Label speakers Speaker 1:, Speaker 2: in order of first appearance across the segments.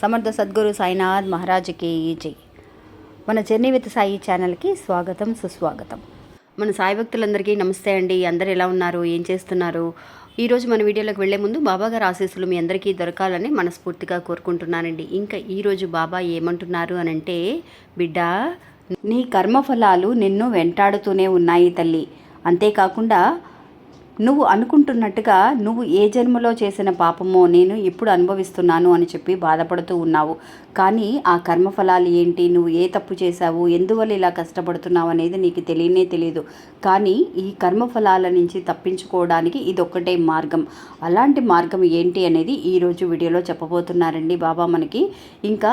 Speaker 1: సమర్థ సద్గురు సాయినాథ్ మహారాజుకి జై. మన జర్నీ విత్ సాయి ఛానల్కి స్వాగతం సుస్వాగతం. మన సాయి భక్తులందరికీ నమస్తే అండి. అందరు ఎలా ఉన్నారు? ఏం చేస్తున్నారు? ఈరోజు మన వీడియోలోకి వెళ్ళే ముందు బాబా గారు ఆశీస్సులు మీ అందరికీ దొరకాలని మనస్ఫూర్తిగా కోరుకుంటున్నానండి. ఇంకా ఈరోజు బాబా ఏమంటున్నారు అని అంటే బిడ్డ నీ కర్మఫలాలు నిన్ను వెంటాడుతూనే ఉన్నాయి తల్లి. అంతేకాకుండా నువ్వు అనుకుంటున్నట్టుగా నువ్వు ఏ జన్మలో చేసిన పాపమో నేను ఇప్పుడు అనుభవిస్తున్నాను అని చెప్పి బాధపడుతూ ఉన్నావు. కానీ ఆ కర్మఫలాలు ఏంటి? నువ్వు ఏ తప్పు చేశావు? ఎందువల్ల ఇలా కష్టపడుతున్నావు అనేది నీకు తెలియనే తెలియదు కానీ ఈ కర్మఫలాల నుంచి తప్పించుకోవడానికి ఇదొక్కటే మార్గం. అలాంటి మార్గం ఏంటి అనేది ఈరోజు వీడియోలో చెప్పబోతున్నారండి బాబా మనకి. ఇంకా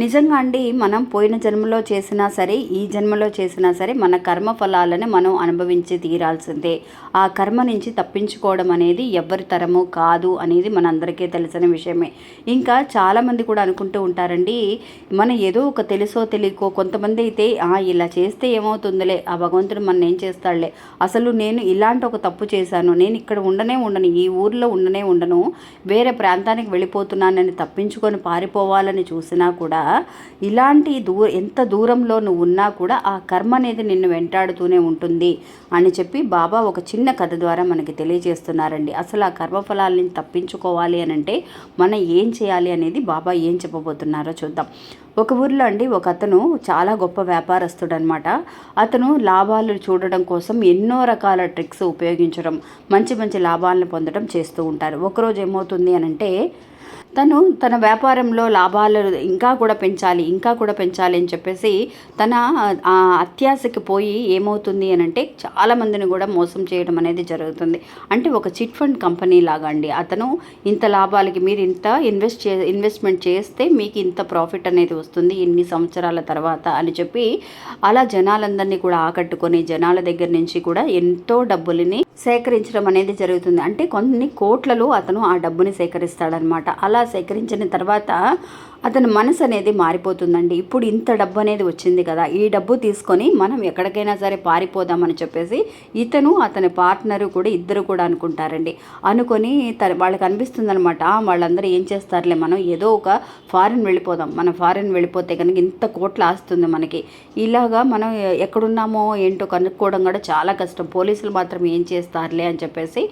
Speaker 1: నిజంగా అండి మనం పోయిన జన్మలో చేసినా సరే ఈ జన్మలో చేసినా సరే మన కర్మ ఫలాలను మనం అనుభవించి తీరాల్సిందే. ఆ కర్మ నుంచి తప్పించుకోవడం అనేది ఎవరి తరము కాదు అనేది మనందరికీ తెలిసిన విషయమే. ఇంకా చాలామంది కూడా అనుకుంటూ ఉంటారండి మన ఏదో ఒక తెలుసో తెలియకో కొంతమంది అయితే ఇలా చేస్తే ఏమవుతుందిలే ఆ భగవంతుడు మన ఏం చేస్తాడులే? అసలు నేను ఇలాంటి ఒక తప్పు చేశాను నేను ఇక్కడ ఉండనే ఉండను ఈ ఊర్లో ఉండనే ఉండను వేరే ప్రాంతానికి వెళ్ళిపోతున్నానని తప్పించుకొని పారిపోవాలని చూసినా కూడా ఇలాంటి దూర ఎంత దూరంలో నువ్వు ఉన్నా కూడా ఆ కర్మ అనేది నిన్ను వెంటాడుతూనే ఉంటుంది అని చెప్పి బాబా ఒక చిన్న కథ ద్వారా మనకి తెలియజేస్తున్నారండి. అసలు ఆ కర్మఫలాలని తప్పించుకోవాలి అని అంటే మనం ఏం చేయాలి అనేది బాబా ఏం చెప్పబోతున్నారో చూద్దాం. ఒక ఊర్లో అండి ఒక అతను చాలా గొప్ప వ్యాపారస్తుడు అనమాట అతను లాభాలు చూడడం కోసం ఎన్నో రకాల ట్రిక్స్ ఉపయోగించడం మంచి మంచి లాభాలను పొందడం చేస్తూ ఉంటారు. ఒకరోజు ఏమవుతుంది అని అంటే తను తన వ్యాపారంలో లాభాలు ఇంకా కూడా పెంచాలి ఇంకా కూడా పెంచాలి అని చెప్పేసి తన ఆ అత్యాశకి పోయి ఏమవుతుంది అని అంటే చాలామందిని కూడా మోసం చేయడం అనేది జరుగుతుంది. అంటే ఒక చిట్ ఫండ్ కంపెనీ లాగా అండి. అతను ఇంత లాభాలకి మీరు ఇంత ఇన్వెస్ట్ చే ఇన్వెస్ట్మెంట్ చేస్తే మీకు ఇంత ప్రాఫిట్ అనేది వస్తుంది ఇన్ని సంవత్సరాల తర్వాత అని చెప్పి అలా జనాలందరినీ కూడా ఆకట్టుకొని జనాల దగ్గర నుంచి కూడా ఎంతో డబ్బులని సేకరించడం అనేది జరుగుతుంది. అంటే కొన్ని కోట్లలో అతను ఆ డబ్బుని సేకరిస్తాడనమాట. అలా సేకరించిన తర్వాత అతని మనసు అనేది మారిపోతుందండి. ఇప్పుడు ఇంత డబ్బు అనేది వచ్చింది కదా ఈ డబ్బు తీసుకొని మనం ఎక్కడికైనా సరే పారిపోదామని చెప్పేసి ఇతను అతని పార్ట్నరు కూడా ఇద్దరు కూడా అనుకుంటారండి. అనుకొని త వాళ్ళకి అనిపిస్తుంది అనమాట వాళ్ళందరూ ఏం చేస్తారులే మనం ఏదో ఒక ఫారిన్ వెళ్ళిపోదాం. మనం ఫారిన్ వెళ్ళిపోతే కనుక ఇంత కోట్ల ఆస్తుంది మనకి. ఇలాగా మనం ఎక్కడున్నామో ఏంటో కనుక్కోవడం కూడా చాలా కష్టం. పోలీసులు మాత్రం ఏం చేస్తారులే అని చెప్పేసి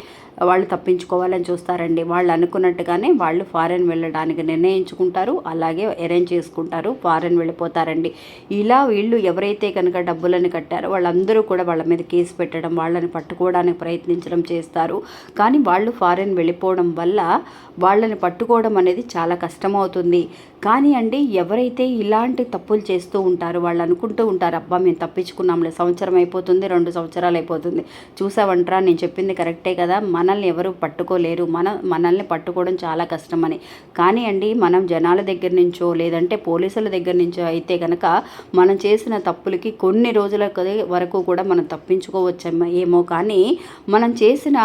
Speaker 1: వాళ్ళు తప్పించుకోవాలని చూస్తారండి. వాళ్ళు అనుకున్నట్టుగానే వాళ్ళు ఫారెన్ వెళ్ళడానికి నిర్ణయించుకుంటారు అలాగే అరేంజ్ చేసుకుంటారు ఫారెన్ వెళ్ళిపోతారండి. ఇలా వీళ్ళు ఎవరైతే కనుక డబ్బులను కట్టారో వాళ్ళందరూ కూడా వాళ్ళ మీద కేసు పెట్టడం వాళ్ళని పట్టుకోవడానికి ప్రయత్నించడం చేస్తారు. కానీ వాళ్ళు ఫారెన్ వెళ్ళిపోవడం వల్ల వాళ్ళని పట్టుకోవడం అనేది చాలా కష్టమవుతుంది. కానీ అండి ఎవరైతే ఇలాంటి తప్పులు చేస్తూ ఉంటారో వాళ్ళు అనుకుంటూ ఉంటారు అబ్బా మేము తప్పించుకున్నాంలే సంవత్సరం అయిపోతుంది రెండు సంవత్సరాలు అయిపోతుంది. చూసావంటరా నేను చెప్పింది కరెక్టే కదా మనల్ని ఎవరు పట్టుకోలేరు. మన మనల్ని పట్టుకోవడం చాలా కష్టమని. కానీ అండి మనం జనాల దగ్గర నుంచో లేదంటే పోలీసుల దగ్గర నుంచో అయితే కనుక మనం చేసిన తప్పులకి కొన్ని రోజుల వరకు కూడా మనం తప్పించుకోవచ్చేమో ఏమో కానీ మనం చేసిన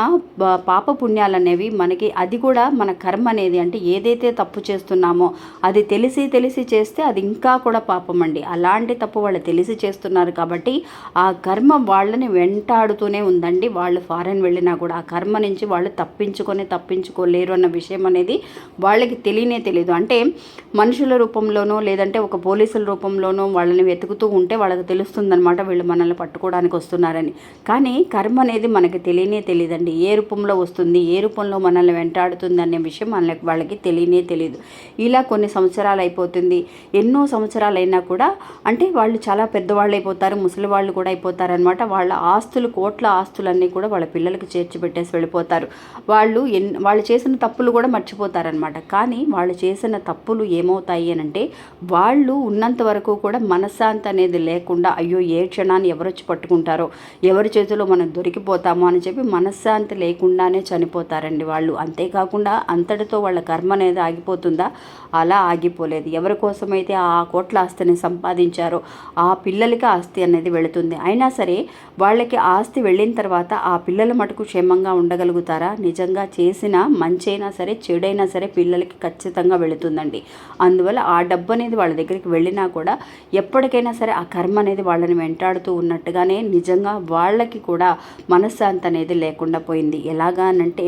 Speaker 1: పాప పుణ్యాలు అనేవి మనకి అది కూడా మన కర్మ అనేది అంటే ఏదైతే తప్పు చేస్తున్నామో అది తెలిసి తెలిసి చేస్తే అది ఇంకా కూడా పాపం అండి. అలాంటి తప్పు వాళ్ళు తెలిసి చేస్తున్నారు కాబట్టి ఆ కర్మ వాళ్ళని వెంటాడుతూనే ఉందండి. వాళ్ళు ఫారెన్ వెళ్ళినా కూడా ఆ కర్మ నుంచి వాళ్ళు తప్పించుకొని తప్పించుకోలేరు అన్న విషయం అనేది వాళ్ళకి తెలియనే తెలియదు అంటే మనుషుల రూపంలోనో లేదంటే ఒక పోలీసుల రూపంలోనో వాళ్ళని వెతుకుతూ ఉంటే వాళ్ళకి తెలుస్తుందనమాట వీళ్ళు మనల్ని పట్టుకోవడానికి వస్తున్నారని. కానీ కర్మ అనేది మనకి తెలియనే తెలియదండి ఏ రూపంలో వస్తుంది ఏ రూపంలో మనల్ని వెంటాడుతుంది అనే విషయం మనకి వాళ్ళకి తెలియనే తెలియదు ఇలా కొన్ని సంవత్సరాలు సంవత్సరాలు అయిపోతుంది ఎన్నో సంవత్సరాలు అయినా కూడా అంటే వాళ్ళు చాలా పెద్దవాళ్ళు అయిపోతారు ముసలి వాళ్ళు కూడా అయిపోతారనమాట వాళ్ళ ఆస్తులు కోట్ల ఆస్తులన్నీ కూడా వాళ్ళ పిల్లలకు చేర్చి పెట్టేసి వెళ్ళిపోతారు. వాళ్ళు ఎన్ వాళ్ళు చేసిన తప్పులు కూడా మర్చిపోతారనమాట కానీ వాళ్ళు చేసిన తప్పులు ఏమవుతాయి అని అంటే వాళ్ళు ఉన్నంత వరకు కూడా మనశ్శాంతి అనేది లేకుండా అయ్యో ఏ క్షణాన్ని ఎవరు వచ్చి పట్టుకుంటారో ఎవరి చేతిలో మనం దొరికిపోతామో అని చెప్పి మనశ్శాంతి లేకుండానే చనిపోతారండి వాళ్ళు. అంతేకాకుండా అంతటితో వాళ్ళ కర్మ అనేది ఆగిపోతుందా? అలా ఆగిపోలేదు. ఎవరి కోసమైతే ఆ కోట్ల ఆస్తిని సంపాదించారో ఆ పిల్లలకి ఆస్తి అనేది వెళుతుంది. అయినా సరే వాళ్ళకి ఆస్తి వెళ్ళిన తర్వాత ఆ పిల్లల మటుకు క్షేమంగా ఉండగలుగుతారా? నిజంగా చేసిన మంచైనా సరే చెడైనా సరే పిల్లలకి ఖచ్చితంగా వెళుతుందండి. అందువల్ల ఆ డబ్బు అనేది వాళ్ళ దగ్గరికి వెళ్ళినా కూడా ఎప్పటికైనా సరే ఆ కర్మ అనేది వాళ్ళని వెంటాడుతూ ఉన్నట్టుగానే నిజంగా వాళ్ళకి కూడా మనశ్శాంతి అనేది లేకుండా పోయింది. ఎలాగానంటే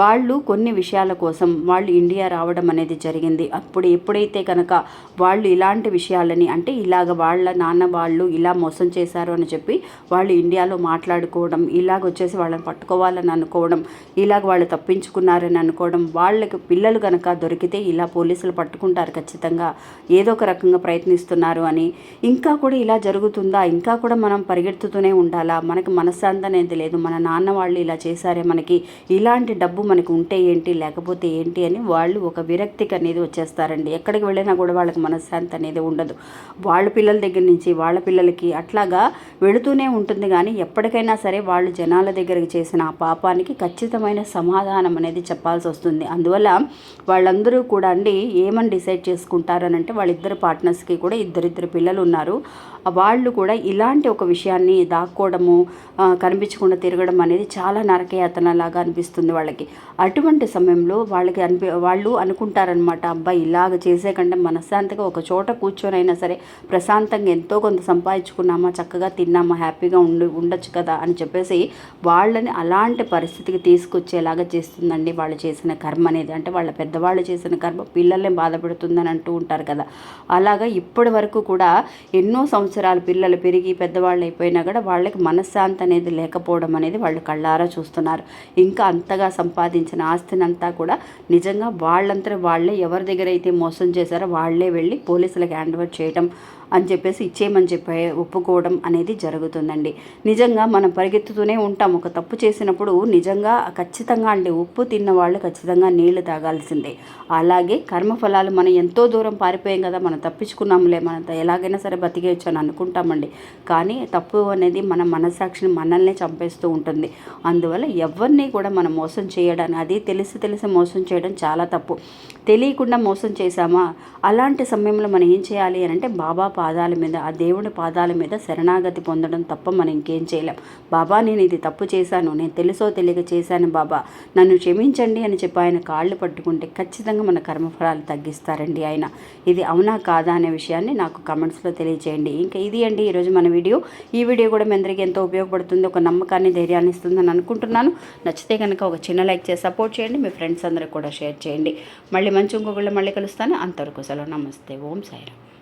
Speaker 1: వాళ్ళు కొన్ని విషయాల కోసం వాళ్ళు ఇండియా రావడం అనేది జరిగింది. అప్పుడు ఎప్పుడైతే కనుక వాళ్ళు ఇలాంటి విషయాలని అంటే ఇలాగ వాళ్ళ నాన్న వాళ్ళు ఇలా మోసం చేశారు అని చెప్పి వాళ్ళు ఇండియాలో మాట్లాడుకోవడం ఇలాగ వచ్చేసి వాళ్ళని పట్టుకోవాలని అనుకోవడం ఇలాగ వాళ్ళు తప్పించుకున్నారని అనుకోవడం వాళ్ళకి పిల్లలు కనుక దొరికితే ఇలా పోలీసులు పట్టుకుంటారు ఖచ్చితంగా ఏదో ఒక రకంగా ప్రయత్నిస్తున్నారు అని. ఇంకా కూడా ఇలా జరుగుతుందా? ఇంకా కూడా మనం పరిగెత్తుతూనే ఉండాలా? మనకి మనశ్శాంతి అనేది లేదు. మన నాన్న వాళ్ళు ఇలా చేశారే మనకి. ఇలాంటి డబ్బు మనకు ఉంటే ఏంటి? లేకపోతే ఏంటి? అని వాళ్ళు ఒక విరక్తికి అనేది వచ్చేస్తారండి. ఎక్కడికి వెళ్ళినా కూడా వాళ్ళకి మనశ్శాంతి అనేది ఉండదు. వాళ్ళ పిల్లల దగ్గర నుంచి వాళ్ళ పిల్లలకి అట్లాగా వెళుతూనే ఉంటుంది. కానీ ఎప్పటికైనా సరే వాళ్ళు జనాల దగ్గరికి చేసిన ఆ పాపానికి ఖచ్చితమైన సమాధానం అనేది చెప్పాల్సి వస్తుంది. అందువల్ల వాళ్ళందరూ కూడా అండి ఏమని డిసైడ్ చేసుకుంటారని అంటే వాళ్ళిద్దరు పార్ట్నర్స్కి కూడా ఇద్దరిద్దరు పిల్లలు ఉన్నారు. వాళ్ళు కూడా ఇలాంటి ఒక విషయాన్ని దాక్కోవడము కనిపించకుండా తిరగడం అనేది చాలా నరకయాతనలాగా అనిపిస్తుంది వాళ్ళకి. అటువంటి సమయంలో వాళ్ళకి అనిపి వాళ్ళు అనుకుంటారనమాట అబ్బాయి ఇలాగ చేసే కంటే మనశ్శాంతిగా ఒక చోట కూర్చొనైనా సరే ప్రశాంతంగా ఎంతో కొంత సంపాదించుకున్నామా చక్కగా తిన్నామా హ్యాపీగా ఉండి ఉండొచ్చు కదా అని చెప్పేసి వాళ్ళని అలాంటి పరిస్థితికి తీసుకొచ్చేలాగా చేస్తుందండి వాళ్ళు చేసిన కర్మ అనేది. అంటే వాళ్ళ పెద్దవాళ్ళు చేసిన కర్మ పిల్లల్ని బాధపెడుతుందని అంటూ ఉంటారు కదా. అలాగా ఇప్పటి వరకు కూడా ఎన్నో సంవత్సరాలు పిల్లలు పెరిగి పెద్దవాళ్ళు అయిపోయినా కూడా వాళ్ళకి మనశ్శాంతి అనేది లేకపోవడం అనేది వాళ్ళు కళ్ళారా చూస్తున్నారు. ఇంకా అంతగా సంపాదించి ఆస్తిని ఆస్తినంతా కూడా నిజంగా వాళ్ళంతా వాళ్ళే ఎవరి దగ్గర అయితే మోసం చేశారో వాళ్ళే వెళ్ళి పోలీసులకు హ్యాండ్ ఓవర్ చేయడం అని చెప్పేసి ఇచ్చేయమని చెప్పే ఒప్పుకోవడం అనేది జరుగుతుందండి. నిజంగా మనం పరిగెత్తుతూనే ఉంటాం. ఒక తప్పు చేసినప్పుడు నిజంగా ఖచ్చితంగా అండి ఉప్పు తిన్న వాళ్ళు ఖచ్చితంగా నీళ్ళు తాగాల్సిందే. అలాగే కర్మఫలాలు మనం ఎంతో దూరం పారిపోయాం కదా మనం తప్పించుకున్నాంలే మనం ఎలాగైనా సరే బతికేయచ్చు అని అనుకుంటామండి. కానీ తప్పు అనేది మన మనసాక్షిని మనల్నే చంపేస్తూ ఉంటుంది. అందువల్ల ఎవరిని కూడా మనం మోసం చేయడానికి అది తెలిసి తెలిసి మోసం చేయడం చాలా తప్పు. తెలియకుండా మోసం చేశామా? అలాంటి సమయంలో మనం ఏం చేయాలి అని అంటే బాబా పాదాల మీద ఆ దేవుడి పాదాల మీద శరణాగతి పొందడం తప్ప మనం ఇంకేం చేయలేం. బాబా నేను ఇది తప్పు చేశాను. నేను తెలుసో తెలియక చేశాను బాబా. నన్ను క్షమించండి అని చెప్పి ఆయన కాళ్ళు పట్టుకుంటే ఖచ్చితంగా మన కర్మఫలాలు తగ్గిస్తారండి ఆయన. ఇది అవునా కాదా అనే విషయాన్ని నాకు కమెంట్స్లో తెలియజేయండి ఇంకా ఇది అండి ఈరోజు మన వీడియో. ఈ వీడియో కూడా మీ అందరికీ ఎంతో ఉపయోగపడుతుంది ఒక నమ్మకాన్ని ధైర్యాన్ని ఇస్తుందని అనుకుంటున్నాను. నచ్చితే కనుక ఒక చిన్న లైక్ చేసి సపోర్ట్ చేయండి. మీ ఫ్రెండ్స్ అందరికి కూడా షేర్ చేయండి. మళ్ళీ మంచి ఇంకొకళ్ళు మళ్ళీ కలుస్తాను. అంతవరకు సెలవు. నమస్తే. ఓం సాయిరామ్.